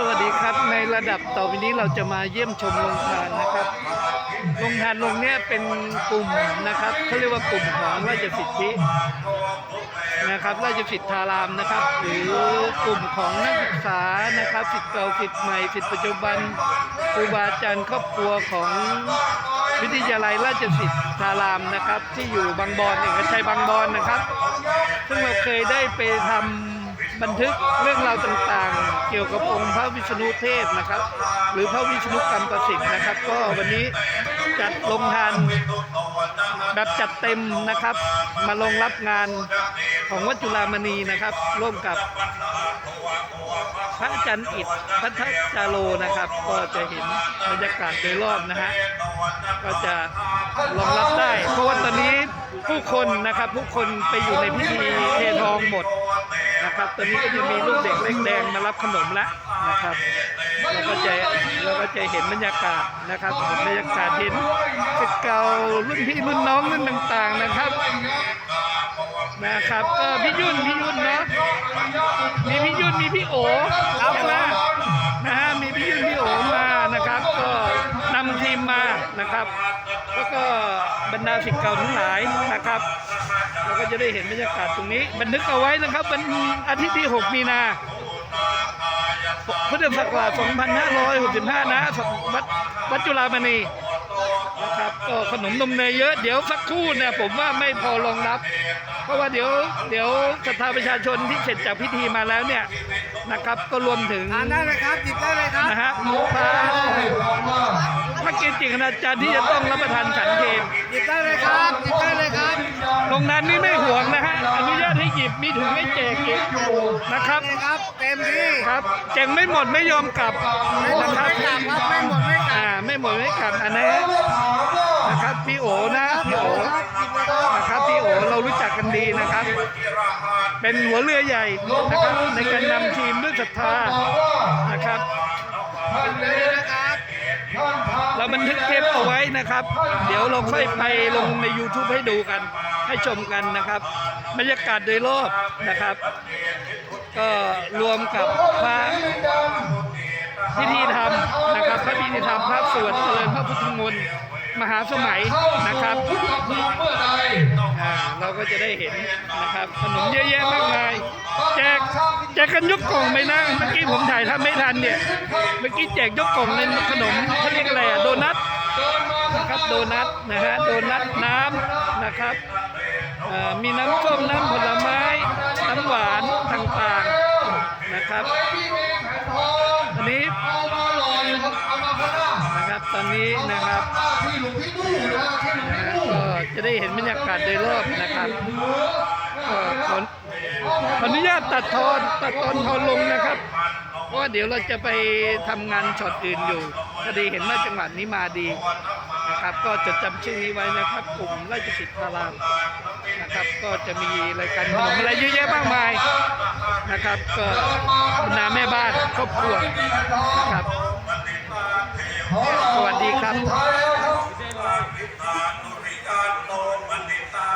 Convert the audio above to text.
สวัสดีครับ ในระดับต่อไปนี้เราจะมาเยี่ยมชมโรงทานนะครับโรงทานโรงเนี้ยเป็นกลุ่มนะครับเขาเรียกว่ากลุ่มของราชสิทธินะครับราชสิทธารามนะครับ หรือกลุ่มของนักศึกษานะครับสิทธิ์เก่าสิทธิ์ใหม่สิทธิ์ปัจจุบันครูบาอาจารย์ครอบครัวของวิทยาลัยราชสิทธารามนะครับ ที่อยู่บางบอนเอกชัยบางบอนนะครับ ซึ่งเราเคยได้ไปทำ บันทึกเรื่องราวต่างๆ เกี่ยวกับองค์พระวิษณุเทพนะครับ หรือพระวิษณุกรรมประสิทธิ์นะครับ ก็วันนี้จัดลงทานแบบจัดเต็มนะครับ มาลงรับงานของวัดจุฬามณีนะครับ ร่วมกับพระอาจารย์อิฐพัทจาโรนะครับ ก็จะเห็นบรรยากาศโดยรอบนะฮะก็จะรองรับได้ เพราะว่าตอนนี้ผู้คนนะครับผู้คนไปอยู่ในพิธีเททองหมด นะครับ ตอนนี้ก็จะมีลูกเด็กเล็กแดงมารับขนมแล้วนะครับเราก็จะเราก็จะเห็นบรรยากาศนะครับบรรยากาศเห็นเก่ารุ่นพี่รุ่นน้องรุ่นต่างๆนะครับนะครับก็พี่ยุ่นพี่ยุ่นเนาะมีพี่ยุ่นมีพี่โอใช่ไหมนะฮะมีพี่ยุ่นพี่โอมานะครับ ก็นำทีมมานะครับ แล้วก็บรรดาศิษย์เก่าทั้งหลายนะครับ เราก็จะได้เห็นบรรยากาศตรงนี้ บันทึกเอาไว้นะครับวันอาทิตย์ที่ 6 มีนาพุทธศักราช 2565 นะวัดวัดจุฬามณีนะครับก็ขนมนมเนยเยอะเดี๋ยวสักครู่เนี่ยผมว่าไม่พอรองรับ เพราะว่าเดี๋ยวเดี๋ยวศรัทธาประชาชนที่เสร็จจากพิธีมาแล้วเนี่ยนะครับก็รวมถึงทานได้เลยครับหยิบได้เลยครับนะฮะพระพระเกจิคณาจารย์ที่จะต้องรับประทานฉันเพล รงนั้นนี่ไม่ห่วงนะฮะอนุญาตให้หยิบมีถุงให้แจกอีกนะครับนี่ครับเต็มที่ครับแจงไม่หมดไม่ยอมกลับไม่หมนะดครับไม่กลับครับไม่หมดไม่กลัอ่าบไม่หมดไม่กลับอันนี้นะครับพี่โอนะพี่โอครับหยิบเลยครับนะครับพี่โอเรารู้จักกันดีนะครับ เป็นหัวเรือใหญ่นะครับในการนำทีมด้วยศรัทธา เอาไว้นะครับ เดี๋ยวเราค่อยไปลงใน YouTube ให้ดูกัน ให้ชมกันนะครับบรรยากาศโดยรอบนะครับ ก็รวมกับพระพิธีธรรมนะครับพระพิธีธรรมพระสวดเจริญพระพุทธมนต์มหาสมัยนะครับอ่าเราก็จะได้เห็นนะครับขนมเยอะแยะมากมายแจกแจกกันยกกล่องไปนะเมื่อกี้ผมถ่ายทำไม่ทันเนี่ยเมื่อกี้แจกยกกล่องในขนมเขาเรียกอะไรอะโดนัท นะครับโดนัทนะฮะโดนัทน้ำนะครับมีน้ำส้มน้ำผลไม้น้ำหวานต่างๆนะครับอันนี้นะครับตอนนี้นะครับก็จะได้เห็นบรรยากาศโดยรอบนะครับขออนุญาตตัดทอนตัดตอนทอนลงนะครับ เพราะว่าเดี๋ยวเราจะไปทำงานช็อตอื่นอยู่พอดีเห็นว่าจังหวัดนี้มาดีนะครับ ก็จดจำชื่อนี้ไว้นะครับ กลุ่มราชสิทธารามนะครับ ก็จะมีรายการขนมอะไรเยอะแยะมากมายนะครับก็บรรดาแม่บ้านครอบครัวนะครับสวัสดีครับ